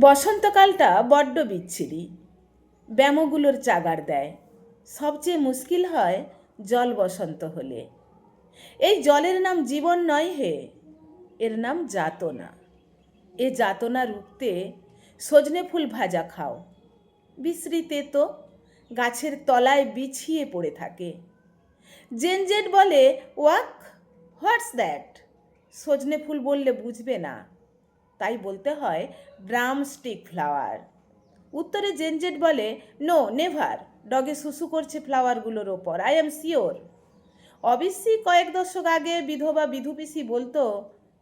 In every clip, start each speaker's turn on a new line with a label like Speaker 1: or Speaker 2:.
Speaker 1: বসন্তকালটা বড্ড বিচ্ছিরি। ব্যামোগুলোর চাগার দেয়। সবচেয়ে মুশকিল হয় জল বসন্ত হলে। এই জলের নাম জীবন নয় হে, এর নাম যাতনা। এ যাতনা রুখতে সজনে ফুল ভাজা খাও। বিশ্রিতে তো গাছের তলায় বিছিয়ে পড়ে থাকে। জেনজেট বলে, ওয়াক, হোয়াটস দ্যাট? সজনে ফুল বললে বুঝবে না। তাই বলতে হয় ড্রাম স্টিক ফ্লাওয়ার। উত্তরে জেনজেট বলে নো নেভার ডগে শুশু করছে ফ্লাওয়ারগুলোর ওপর আই এম শিওর অবশ্যই কয়েক দশক আগে বিধবা বিধুপিসি বলতো,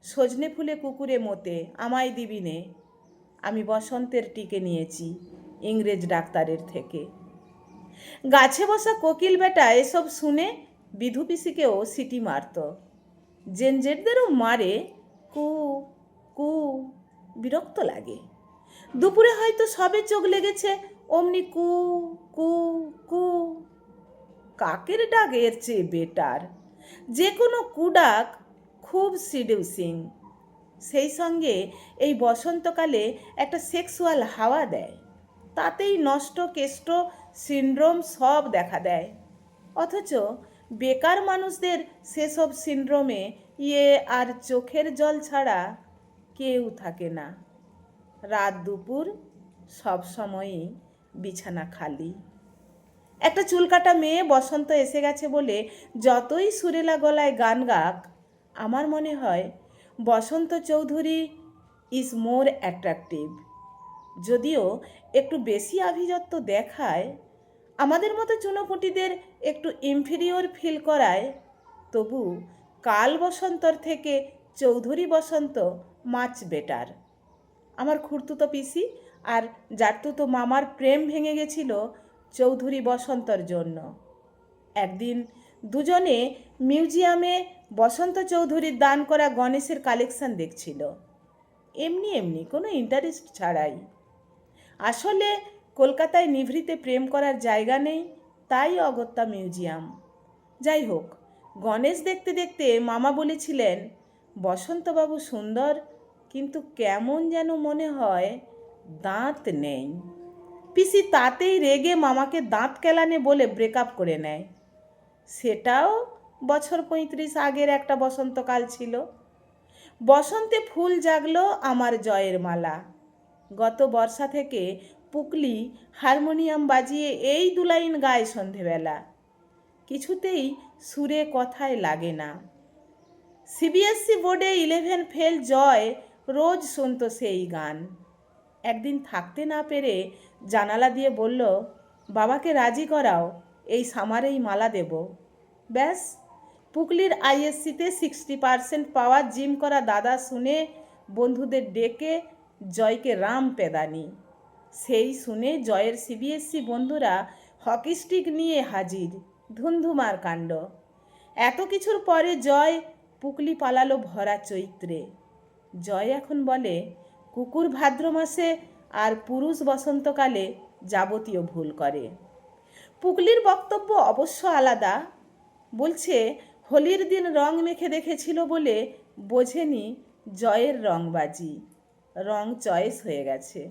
Speaker 1: সজনে ফুলে কুকুরে মতে, আমায় দিবি নে। আমি বসন্তের টিকে নিয়েছি ইংরেজ ডাক্তারের থেকে। গাছে বসা কোকিল বেটা এসব শুনে বিধুপিসিকেও সিটি মারত। জেনজেটদেরও মারে, কু কু বিরক্ত লাগে। দুপুরে হয়তো সবে চোখ লেগেছে, অমনি কু কু কু। কাকের ডাক এর চেয়ে বেটার? যে কোনো কুডাক খুব সিডিউসিং। সেই সঙ্গে এই বসন্তকালে একটা সেক্সুয়াল হাওয়া দেয়। তাতেই নষ্ট, কেষ্ট, সিন্ড্রোম সব দেখা দেয়। অথচ বেকার মানুষদের সেসব সিন্ড্রোমে ইয়ে আর চোখের জল ছাড়া কেউ থাকে না। রাত দুপুর সব সময়ই বিছানা খালি। একটা চুলকাটা মেয়ে বসন্ত এসে গেছে বলে যতই সুরেলা গলায় গান গাক, আমার মনে হয় Basanta Chowdhury is more attractive. যদিও একটু বেশি আভিজাত্য দেখায়, আমাদের মতো চুনোপুটিদের একটু ইনফিরিয়র ফিল করায়, তবু কাল বসন্তর থেকে চৌধুরী বসন্ত, মাছ বেটার। আমার খুড়তুতো পিসি আর জারতুতো মামার প্রেম ভেঙে গেছিল চৌধুরী বসন্তর জন্য। একদিন দুজনে মিউজিয়ামে বসন্ত চৌধুরীর দান করা গণেশের কালেকশন দেখছিল। এমনি এমনি কোনো ইন্টারেস্ট ছাড়াই। আসলে কলকাতায় নিভৃতে প্রেম করার জায়গা নেই, তাই অগত্যা মিউজিয়াম। যাই হোক, গণেশ দেখতে দেখতে মামা বলেছিলেন বসন্তবাবু সুন্দর, কিন্তু কেমন যেন মনে হয় দাঁত নেই। পিসি তাতেই রেগে মামাকে দাঁত কেলানে বলে ব্রেকআপ করে নেয়। সেটাও বছর পঁয়ত্রিশ আগের একটা বসন্তকাল ছিল। বসন্তে ফুল জাগলো আমার জয়ের মালা। গত বর্ষা থেকে পুকলি হারমোনিয়াম বাজিয়ে এই দুলাইন গায় সন্ধেবেলা। কিছুতেই সুরে কথায় লাগে না। সিবিএসসি বোর্ডে ইলেভেন ফেল জয়, রোজ শুনতো সেই গান। একদিন থাকতে না পেরে জানালা দিয়ে বলল, বাবাকে রাজি করাও, এই সামারেই মালা দেব। ব্যাস, পুকলির আইএসসিতে সিক্সটি পার্সেন্ট পাওয়া জিম করা দাদা শুনে বন্ধুদের ডেকে জয়কে রাম পেদানি। সেই শুনে জয়ের সিবিএসসি বন্ধুরা হকি স্টিক নিয়ে হাজির, ধুন্ধুমার কাণ্ড। এত কিছুর পরে জয় পুকলি পালালো ভরা চৈত্রে। জয় এখন বলে, কুকুর ভাদ্র মাসে আর পুরুষ বসন্তকালে যাবতীয় ভুল করে। পুকলির বক্তব্য অবশ্য আলাদা। বলছে, হোলির দিন রং মেখে দেখেছিল বলে বোঝেনি জয়ের রংবাজি। রং চয়েস হয়ে গেছে।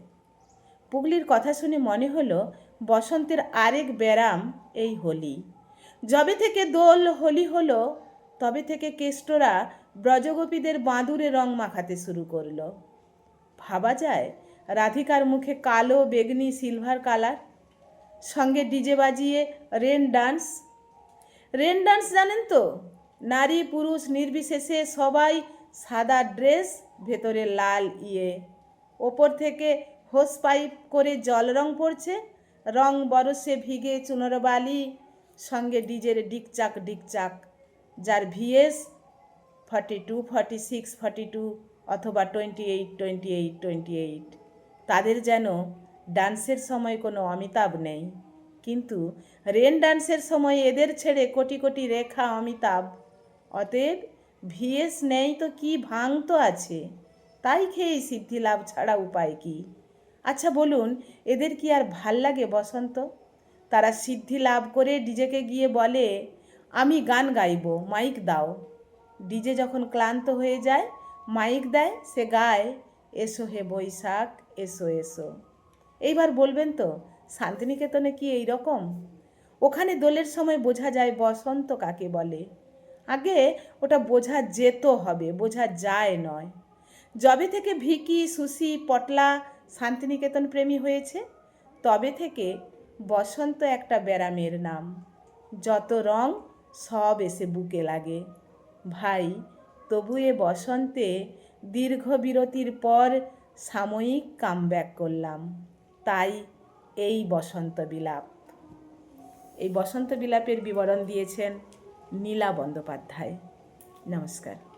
Speaker 1: পুগলির কথা শুনে মনে হলো, বসন্তের আরেক ব্যারাম এই হোলি। যবে থেকে দোল হোলি হলো তবে থেকে কেষ্টরা ব্রজগোপীদের বাঁদুরে রং মাখাতে শুরু করল। ভাবা যায়, রাধিকার মুখে কালো বেগনি সিলভার কালার, সঙ্গে ডিজে বাজিয়ে রেন ডান্স। রেন ডান্স জানেন তো? নারী, পুরুষ, নির্বিশেষে সবাই সাদা ড্রেস, ভেতরে লাল ইয়ে। ওপর থেকে হোস পাইপ করে জল রং পড়ছে, রং বরসে ভিগে চুনোর বালি, সঙ্গে ডিজের ডিকচাক ডিকচাক। যার VS forty two, forty six, forty two অথবা twenty eight twenty eight twenty eight. তাদের যেন ডান্সের সময় কোনো অমিতাভ নেই। কিন্তু রেন ডান্সের সময় এদের ছেড়ে কোটি কোটি রেখা অমিতাভ। অতএব ভিএস নেই তো কি ভাঙ তো আছে? তাই খেয়েই সিদ্ধি লাভ ছাড়া উপায় কি? আচ্ছা বলুন, এদের কি আর ভালো লাগে বসন্ত? তারা সিদ্ধি লাভ করে ডিজেকে গিয়ে বলে আমি গান গাইব, মাইক দাও। ডিজে যখন ক্লান্ত হয়ে যায়, মাইক দেয়, সে গায়, এসো হে বৈশাখ, এসো এসো। এইবার বলবেন তো, শান্তিনিকেতনে কি এই রকম? ওখানে দোলের সময় বোঝা যায় বসন্ত কাকে বলে। আগে ওটা বোঝা যেত হবে, বোঝা যায় নয়। যবে থেকে ভিকি সুসি পটলা শান্তিনিকেতন প্রেমী হয়েছে, তবে থেকে বসন্ত একটা ব্যারামের নাম। যত রং সব এসে বুকে লাগে। ভাই, তবু এ বসন্তে দীর্ঘ বিরতির পর সাময়িক কামব্যাক করলাম। তাই এই বসন্ত বিলাপ। এই বসন্ত বিলাপের বিবরণ দিয়েছেন নীলা বন্দ্যোপাধ্যায়। নমস্কার।